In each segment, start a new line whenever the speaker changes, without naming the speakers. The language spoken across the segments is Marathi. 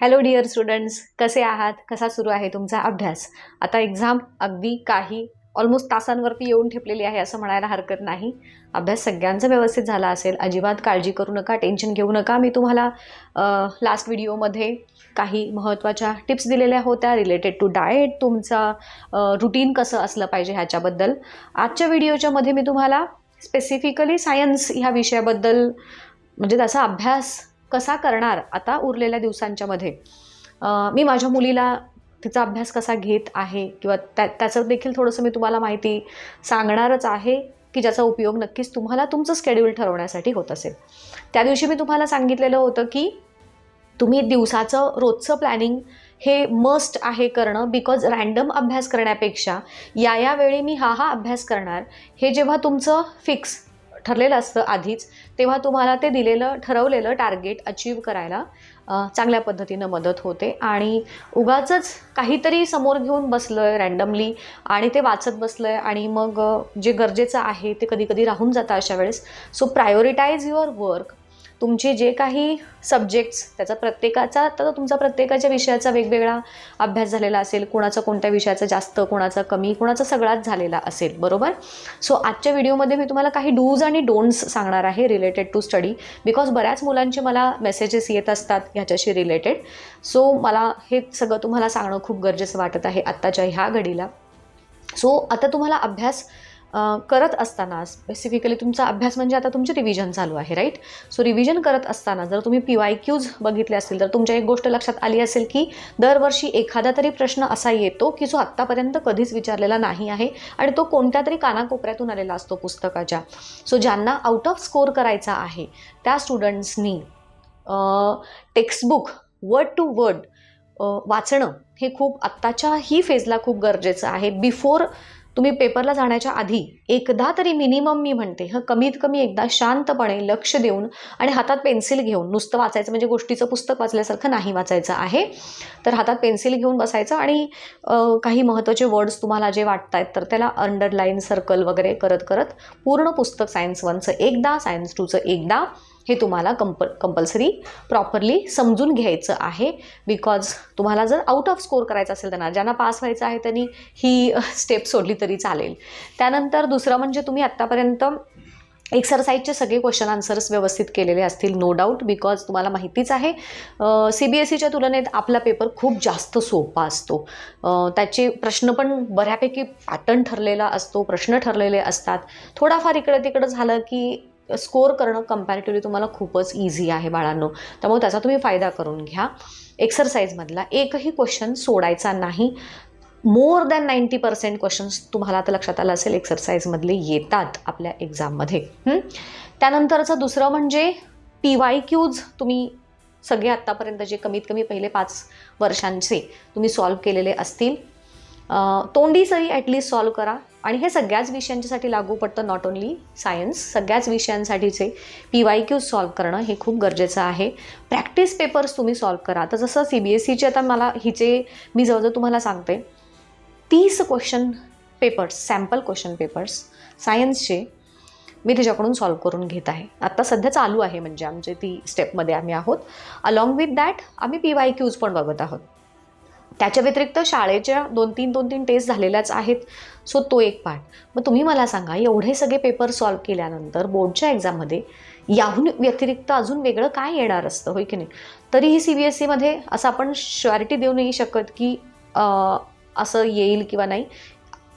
हॅलो डिअर स्टुडंट्स कसे आहात? कसा सुरू आहे तुमचा अभ्यास? आता एक्झाम अगदी काही ऑलमोस्ट तासांवरती येऊन ठेपलेली आहे असं म्हणायला हरकत नाही. अभ्यास सगळ्यांचा व्यवस्थित झाला असेल. अजिबात काळजी करू नका टेन्शन घेऊ नका. मी तुम्हाला लास्ट व्हिडिओमध्ये काही महत्त्वाच्या टिप्स दिलेल्या होत्या रिलेटेड टू डाएट तुमचा रुटीन कसं असलं पाहिजे ह्याच्याबद्दल. आजच्या व्हिडिओच्यामध्ये मी तुम्हाला स्पेसिफिकली सायन्स ह्या विषयाबद्दल म्हणजे त्याचा अभ्यास कसा करणार आता उरलेल्या दिवसांच्या मध्ये? मी माझ्या मुलीला तिचा अभ्यास कसा घेत आहे किंवा त्या त्याचं देखील थोडंसं मी तुम्हाला माहिती सांगणारच आहे की ज्याचा उपयोग नक्कीच तुम्हाला तुमचं स्केड्यूल ठरवण्यासाठी होत असेल. त्या दिवशी मी तुम्हाला सांगितलेलं होतं की तुम्ही दिवसाचं रोजचं प्लॅनिंग हे मस्ट आहे करणं बिकॉज रँडम अभ्यास करण्यापेक्षा या या वेळी मी हा हा अभ्यास करणार. हे जेव्हा तुमचं फिक्स ठरलेलं असतं आधीच तेव्हा तुम्हाला ते दिलेलं ठरवलेलं टार्गेट अचीव करायला चांगल्या पद्धतीनं मदत होते. आणि उगाचंच काहीतरी समोर घेऊन बसलं आहे रँडमली आणि ते वाचत बसलं आहे आणि मग जे गरजेचं आहे ते कधी कधी राहून जातं अशा वेळेस. सो प्रायोरिटाईज युअर वर्क तुमचे जे काही सब्जेक्ट्स त्याचा प्रत्येकाचा तर तुमचा प्रत्येकाच्या विषयाचा वेगवेगळा अभ्यास झालेला असेल कोणाचा कोणत्या विषयाचा जास्त कोणाचा कमी कोणाचा सगळाच झालेला असेल बरोबर? सो आजच्या व्हिडिओमध्ये मी तुम्हाला काही डूज आणि डोंट्स सांगणार आहे रिलेटेड टू स्टडी बिकॉज बऱ्याच मुलांचे मला मेसेजेस येत असतात ह्याच्याशी रिलेटेड सो मला हे सगळं तुम्हाला सांगणं खूप गरजेचं वाटत आहे आत्ताच्या ह्या घडीला. सो आता तुम्हाला अभ्यास करत असताना स्पेसिफिकली तुमचा अभ्यास म्हणजे आता तुमचे रिव्हिजन चालू आहे राईट सो रिव्हिजन करत असताना जर तुम्ही पी वाय क्यूज बघितले असतील तर तुमच्या एक गोष्ट लक्षात आली असेल की दरवर्षी एखादा तरी प्रश्न असा येतो की जो आत्तापर्यंत कधीच विचारलेला नाही आहे आणि तो कोणत्या तरी कानाकोपऱ्यातून आलेला असतो पुस्तकाच्या. सो ज्यांना आउट ऑफ स्कोर करायचा आहे त्या स्टुडंट्सनी टेक्स्टबुक वर्ड टू वर्ड वाचणं हे खूप आत्ताच्या ही फेजला खूप गरजेचं आहे. बिफोर तुम्ही पेपरला जाण्याच्या आधी एकदा तरी मिनिमम मी म्हणते हं कमीत कमी एकदा शांतपणे लक्ष देऊन आणि हातात पेन्सिल घेऊन नुसतं वाचायचं म्हणजे गोष्टीचं पुस्तक वाचल्यासारखं नाही वाचायचं आहे तर हातात पेन्सिल घेऊन बसायचं आणि काही महत्त्वाचे वर्ड्स तुम्हाला जे वाटत आहेत तर त्याला अंडरलाईन सर्कल वगैरे करत करत पूर्ण पुस्तक सायन्स वनचं एकदा सायन्स टूचं एकदा हे तुम्हाला कंप कंपल्सरी प्रॉपरली समजून घ्यायचं आहे. बिकॉज तुम्हाला जर आउट ऑफ स्कोर करायचं असेल त्यांना ज्यांना पास व्हायचं आहे त्यांनी ही स्टेप सोडली तरी चालेल. त्यानंतर दुसरं म्हणजे तुम्ही आत्तापर्यंत एक्सरसाइजचे सगळे क्वेश्चन आन्सर्स व्यवस्थित केलेले असतील नो डाऊट बिकॉज तुम्हाला माहितीच आहे सी बी एस सीच्या तुलनेत आपला पेपर खूप जास्त सोपा असतो. त्याचे प्रश्न पण बऱ्यापैकी पॅटर्न ठरलेला असतो प्रश्न ठरलेले असतात. थोडाफार इकडे तिकडं झालं की स्कोअर करणं कम्पॅरेटिव्हली तुम्हाला खूपच इझी आहे बाळांनो. त्यामुळे त्याचा तुम्ही फायदा करून घ्या. एक्सरसाइजमधला एकही क्वेश्चन सोडायचा नाही. More than ninety percent questions तुम्हाला आता लक्षात आलं असेल एक्सरसाइजमधले येतात आपल्या एक्झाममध्ये त्यानंतरचं दुसरं म्हणजे पी वाय क्यूज तुम्ही सगळे आत्तापर्यंत जे कमीत कमी पहिले पाच वर्षांचे तुम्ही सॉल्व केलेले असतील. तोंडी सही ॲटलिस्ट सॉल्व करा. आणि हे सगळ्याच विषयांच्यासाठी लागू पडतं नॉट ओन्ली सायन्स सगळ्याच विषयांसाठीचे पी वाय क्यूज सॉल्व करणं हे खूप गरजेचं आहे. प्रॅक्टिस पेपर्स तुम्ही सॉल्व करा. तर जसं सी बी एस सीचे आता मला हिचे मी जवळजवळ तुम्हाला सांगते. तीस question papers sample question papers सायन्सचे मी तिच्याकडून सॉल्व करून घेत आहे. आत्ता सध्या चालू आहे म्हणजे आमचे ती स्टेपमध्ये आम्ही आहोत. अलॉंग विथ दॅट आम्ही पी वाय क्यूज पण बघत आहोत. त्याच्या व्यतिरिक्त शाळेच्या दोन तीन दोन तीन टेस्ट झालेल्याच आहेत. सो तो एक पार्ट मग तुम्ही मला सांगा एवढे सगळे पेपर सॉल्व केल्यानंतर बोर्डच्या एक्झाममध्ये याहून व्यतिरिक्त अजून वेगळं काय येणार असतं होय की नाही? तरीही सी बी एस सीमध्ये असं आपण श्युअरिटी देऊ नाही शकत की असं येईल किंवा नाही.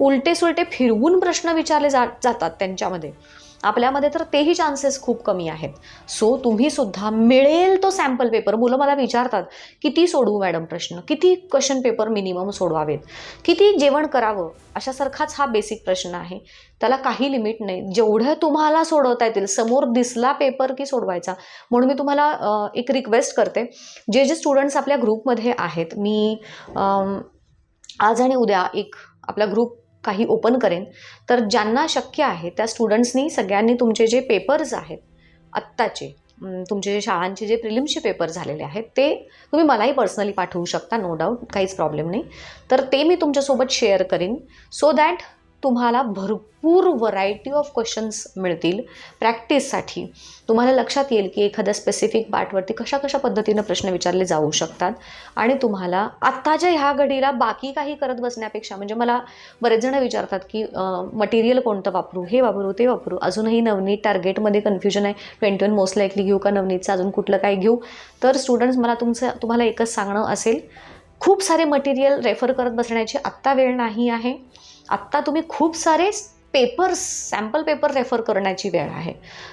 उलटे सुलटे फिरवून प्रश्न विचारले जा जातात त्यांच्यामध्ये. आपल्यामध्ये तर तेही चान्सेस खूप कमी आहेत. सो तुम्ही सुद्धा मिळेल तो सॅम्पल पेपर मुलं मला विचारतात किती सोडवू मॅडम प्रश्न? किती क्वेश्चन पेपर मिनिमम सोडवावेत? किती जेवण करावं? अशासारखाच हा बेसिक प्रश्न आहे. त्याला काही लिमिट नाही. जेवढं तुम्हाला सोडवता येतील समोर दिसला पेपर की सोडवायचा. म्हणून मी तुम्हाला एक रिक्वेस्ट करते. जे जे स्टुडंट्स आपल्या ग्रुपमध्ये आहेत मी आज आणि उद्या एक आपला ग्रुप काही ओपन करेन तर ज्यांना शक्य आहे त्या स्टुडंट्सनी सगळ्यांनी तुमचे जे पेपर्स आहेत आत्ताचे तुमचे जे शाळांचे जे प्रिलिम्सचे पेपर झालेले आहेत ते तुम्ही मलाही पर्सनली पाठवू शकता नो डाऊट काहीच प्रॉब्लेम नाही. तर ते मी तुमच्यासोबत शेअर करीन सो दॅट तुम्हाला भरपूर व्हरायटी ऑफ क्वेश्चन्स मिळतील. प्रॅक्टिससाठी तुम्हाला लक्षात येईल की एखाद्या स्पेसिफिक पार्टवरती कशा कशा पद्धतीनं प्रश्न विचारले जाऊ शकतात आणि तुम्हाला आत्ताच्या ह्या घडीला बाकी काही करत बसण्यापेक्षा म्हणजे मला बरेच जण विचारतात की मटेरियल कोणतं वापरू? हे वापरू ते वापरू. अजूनही नवनीत टार्गेटमध्ये कन्फ्युजन आहे. ट्वेंटी वन मोस्ट लाईकली घेऊ का नवनीतचं? अजून कुठलं काय घेऊ? तर स्टुडंट्स मला तुमचं तुम्हाला एकच सांगणं असेल खूप सारे मटेरियल रेफर करत बसण्याची आत्ता वेळ नाही आहे. आत्ता तुम्ही खूप सारे पेपर्स सॅम्पल पेपर रेफर करण्याची वेळ आहे.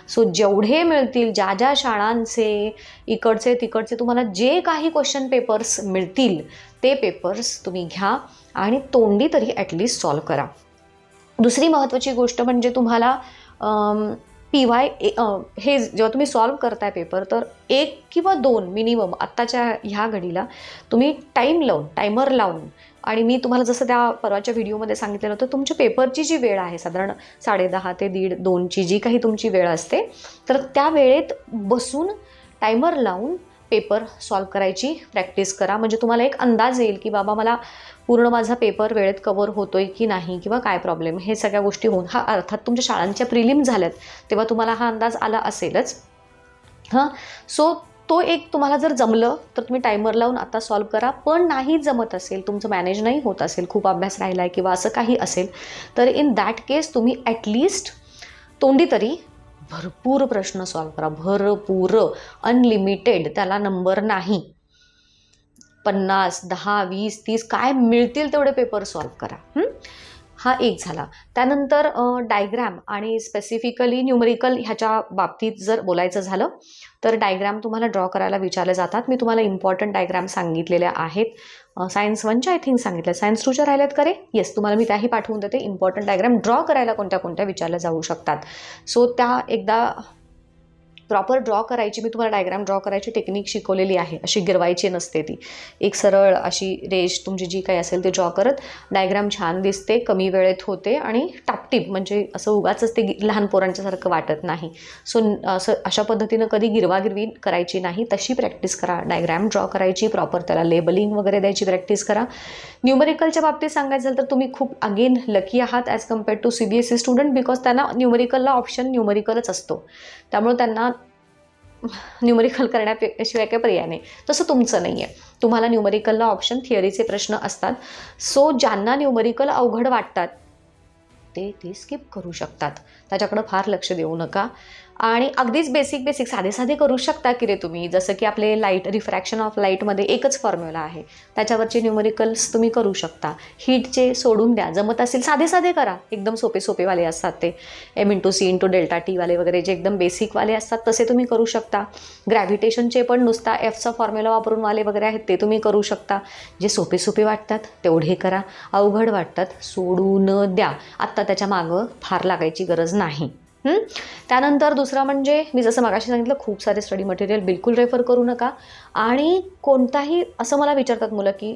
सो जेवढे मिळतील ज्या ज्या शाळांचे इकडचे तिकडचे तुम्हाला जे काही क्वेश्चन पेपर्स मिळतील ते पेपर्स तुम्ही घ्या आणि तोंडी तरी ॲटलिस्ट सॉल्व करा. दुसरी महत्त्वाची गोष्ट म्हणजे तुम्हाला पी वाय हे जेव्हा तुम्ही सॉल्व करताय पेपर तर एक किंवा दोन मिनिमम आत्ताच्या ह्या घडीला तुम्ही टाईम लावून टायमर लावून आणि मी तुम्हाला जसं त्या परवाच्या व्हिडिओमध्ये सांगितलेलं होतं तुमच्या पेपरची जी वेळ आहे साधारण साडेदहा ते दीड दोनची जी काही तुमची वेळ असते तर त्या वेळेत बसून टायमर लावून पेपर सॉल्व करायची प्रॅक्टिस करा. म्हणजे तुम्हाला एक अंदाज येईल की बाबा मला पूर्ण माझा पेपर वेळेत कवर होतोय की नाही किंवा काय प्रॉब्लेम हे सगळ्या गोष्टी होऊन हा अर्थात तुमच्या शाळांच्या प्रिलिम झाल्यात तेव्हा तुम्हाला हा अंदाज आला असेलच. हां? सो तो एक तुम्हाला जर जमलं तर तुम्ही टायमर लावून आता सॉल्व करा. पण नाही जमत असेल तुमचं मॅनेज नाही होत असेल खूप अभ्यास राहिला आहे किंवा असं काही असेल तर इन दॅट केस तुम्ही ॲटलिस्ट तोंडी तरी भरपूर प्रश्न सॉल्व करा. भरपूर. अनलिमिटेड त्याला नंबर नाही. पन्नास दहा वीस तीस काय मिळतील तेवढे पेपर सॉल्व करा. हा एक झाला. त्यानंतर डायग्रॅम आणि स्पेसिफिकली न्यूमरिकल ह्याच्या बाबतीत जर बोलायचं झालं तर डायग्रॅम तुम्हाला ड्रॉ करायला विचारले जातात. मी तुम्हाला इम्पॉर्टंट डायग्रॅम सांगितलेल्या आहेत. सायन्स वनच्या आय थिंक सांगितल्या. सायन्स टूच्या राहिल्यात करे येस तुम्हाला मी त्याही पाठवून देते. इम्पॉर्टंट डायग्रॅम ड्रॉ करायला कोणत्या कोणत्या विचारल्या जाऊ शकतात. सो त्या एकदा प्रॉपर ड्रॉ करायची मी तुम्हाला डायग्राम ड्रॉ करायची टेक्निक शिकवलेली आहे. अशी गिरवायची नसते ती. एक सरळ अशी रेष तुमची जी काही असेल ते ड्रॉ करत डायग्राम छान दिसते कमी वेळेत होते आणि टापटीप म्हणजे असं उगाच ते लहान पोरांच्यासारखं वाटत नाही. सो असं अशा पद्धतीनं कधी गिरवागिरवी करायची नाही तशी प्रॅक्टिस करा. डायग्राम ड्रॉ करायची प्रॉपर त्याला लेबलिंग वगैरे द्यायची प्रॅक्टिस करा. न्यूमरिकलच्या बाबतीत सांगायचं झालं तर तुम्ही खूप अगेन लकी आहात as compared to C B S E student because त्यांना न्यूमरिकलला ऑप्शन न्यूमरिकलच असतो. त्यामुळे त्यांना न्यूमरिकल करण्याशिवाय काही पर्याय नाही. तसं तुमचं नाही आहे तुम्हाला न्यूमरिकलला ऑप्शन थिअरीचे प्रश्न असतात. सो ज्यांना न्यूमरिकल अवघड वाटतात ते ते स्किप करू शकतात. त्याच्याकडं फार लक्ष देऊ नका. आणि अगदीच बेसिक बेसिक साधे साधे करू शकता की रे तुम्ही. जसं की आपले लाइट रिफ्रॅक्शन ऑफ लाईटमध्ये एकच फॉर्म्युला आहे. त्याच्यावरचे न्यूमरिकल्स तुम्ही करू शकता. हीटचे सोडून द्या. जमत असेल साधे साधे करा. एकदम सोपे सोपेवाले असतात ते. M into C into delta टीवाले वगैरे जे एकदम बेसिकवाले असतात तसे तुम्ही करू शकता. ग्रॅव्हिटेशनचे पण नुसता एफचा फॉर्म्युला वापरून वाले वगैरे आहेत ते तुम्ही करू शकता. जे सोपे सोपे वाटतात तेवढे करा. अवघड वाटतात सोडून द्या. आत्ता त्याच्या मागं फार लागायची गरज नाही. त्यानंतर दुसरं म्हणजे मी जसं मगाशी सांगितलं खूप सारे स्टडी मटेरियल बिलकुल रेफर करू नका. आणि कोणताही असं मला विचारतात मुलं की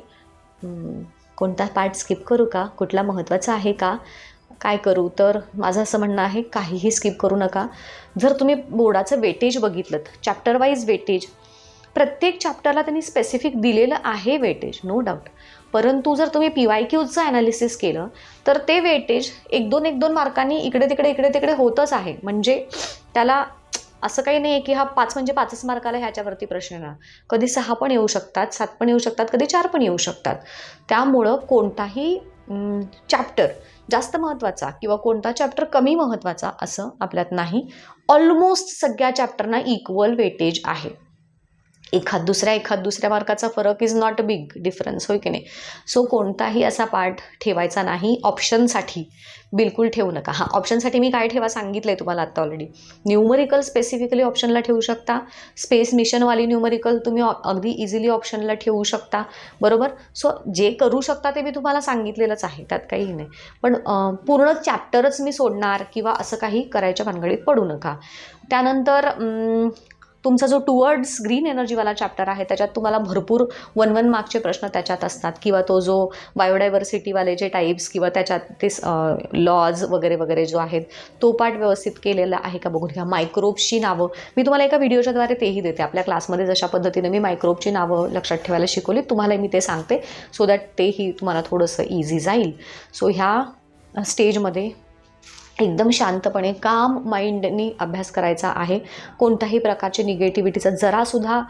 कोणता पार्ट स्किप करू का? कुठला महत्त्वाचा आहे का? काय करू? तर माझं असं म्हणणं आहे काहीही स्किप करू नका. जर तुम्ही बोर्डाचं वेटेज बघितलं चॅप्टर वाईज वेटेज प्रत्येक चॅप्टरला त्यांनी स्पेसिफिक दिलेलं आहे वेटेज नो डाऊट परंतु जर तुम्ही पी वाय क्यूजचं ॲनालिसिस केलं तर ते वेटेज एक दोन एक दोन मार्कांनी इकडे तिकडे इकडे तिकडे होतच आहे. म्हणजे त्याला असं काही नाही आहे की हा पाच म्हणजे पाचच मार्काला ह्याच्यावरती प्रश्न येणार. कधी सहा पण येऊ शकतात सात पण येऊ शकतात कधी चार पण येऊ शकतात. त्यामुळं कोणताही चॅप्टर जास्त महत्त्वाचा किंवा कोणता चॅप्टर कमी महत्त्वाचा असं आपल्यात नाही. ऑलमोस्ट सगळ्या चॅप्टरना इक्वल वेटेज आहे. एखाद दुसऱ्या एखाद दुसऱ्या मार्काचा फरक इज नॉट बिग डिफरन्स होय की नाही? सो कोणताही असा पार्ट ठेवायचा नाही ऑप्शनसाठी बिलकुल ठेवू नका. हां ऑप्शनसाठी मी काय ठेवा सांगितलं आहे तुम्हाला आत्ता ऑलरेडी न्यूमरिकल स्पेसिफिकली ऑप्शनला ठेवू शकता. स्पेस मिशनवाली न्यूमरिकल तुम्ही अगदी इझिली ऑप्शनला ठेवू शकता. बरोबर? सो जे करू शकता ते मी तुम्हाला सांगितलेलंच आहे. त्यात काहीही नाही. पण पूर्ण चॅप्टरच मी सोडणार किंवा असं काही करायच्या भानगडीत पडू नका. त्यानंतर तुमचा जो टुवर्ड्स ग्रीन एनर्जीवाला चॅप्टर आहे त्याच्यात तुम्हाला भरपूर वन वन मार्कचे प्रश्न त्याच्यात असतात. किंवा तो जो बायोडायव्हर्सिटीवाले जे टाईप्स किंवा त्याच्यात ते लॉज वगैरे वगैरे जो आहेत तो पार्ट व्यवस्थित केलेला आहे का बघून घ्या. मायक्रोब्सची नावं. मी तुम्हाला एका व्हिडिओच्याद्वारे तेही देते. आपल्या क्लासमध्ये जशा पद्धतीने मी मायक्रोबची नावं लक्षात ठेवायला शिकवली तुम्हाला मी ते सांगते सो दॅट तेही तुम्हाला थोडंसं इझी जाईल. सो ह्या स्टेजमध्ये एकदम शांतपणे काम माइंडनी अभ्यास करायचा आहे. कोणत्याही प्रकारची निगेटिव्हिटीचा जरासुद्धा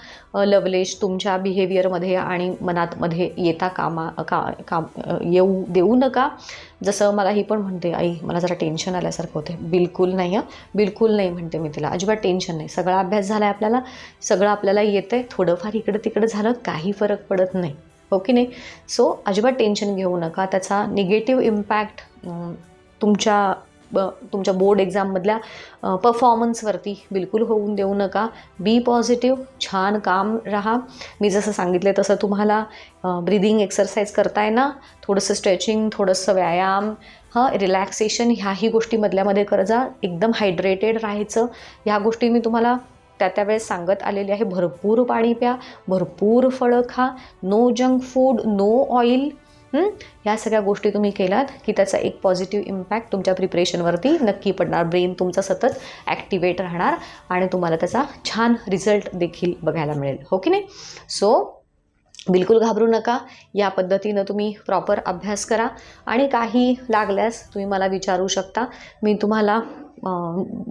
लवलेश तुमच्या बिहेवियरमध्ये आणि मनातमध्ये येता कामा का काम येऊ देऊ नका. जसं मला ही पण म्हणते आई मला जरा टेन्शन आल्यासारखं होते बिलकुल नाही हं. बिलकुल नाही म्हणते मी तिला. अजिबात टेन्शन नाही. सगळा अभ्यास झाला आहे आपल्याला. सगळं आपल्याला येतं आहे थोडंफार इकडं तिकडं झालं काही फरक पडत नाही. हो की नाही? सो अजिबात टेन्शन घेऊ नका. त्याचा निगेटिव्ह इम्पॅक्ट तुमच्या ब तुमच्या बोर्ड एक्झाममधल्या परफॉर्मन्सवरती बिलकुल होऊन देऊ नका. बी पॉझिटिव्ह छान काम राहा. मी जसं सांगितलं तसं तुम्हाला ब्रिदिंग एक्सरसाइज करताय ना थोडंसं स्ट्रेचिंग थोडंसं व्यायाम हां रिलॅक्सेशन ह्याही गोष्टीमधल्यामध्ये करत जा. एकदम हायड्रेटेड राहायचं. ह्या गोष्टी मी तुम्हाला त्या त्यावेळेस सांगत आलेली आहे. भरपूर पाणी प्या भरपूर फळं खा. No junk food no oil ह्या सगळ्या गोष्टी तुम्ही केलात की त्याचा एक पॉझिटिव्ह इम्पॅक्ट तुमच्या प्रिपरेशनवरती नक्की पडणार. ब्रेन तुमचं सतत ॲक्टिवेट राहणार आणि तुम्हाला त्याचा छान रिझल्ट देखील बघायला मिळेल. हो की नाही? सो बिलकुल घाबरू नका. या पद्धतीनं तुम्ही प्रॉपर अभ्यास करा आणि काही लागल्यास तुम्ही मला विचारू शकता. मी तुम्हाला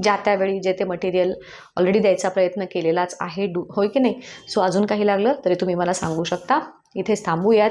ज्या त्यावेळी जे ते मटेरियल ऑलरेडी द्यायचा प्रयत्न केलेलाच आहे डू होय की नाही? सो अजून काही लागलं तरी तुम्ही मला सांगू शकता. इथेच थांबूयात.